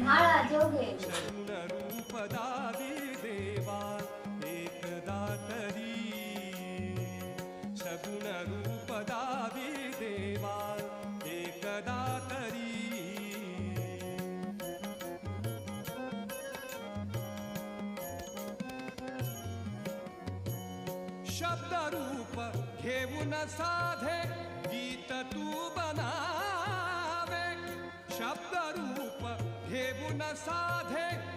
महाराज योगेश शब्द रूप घेऊन साधे गीत तू बनावे। शब्द रूप साधे गीत तू बनावे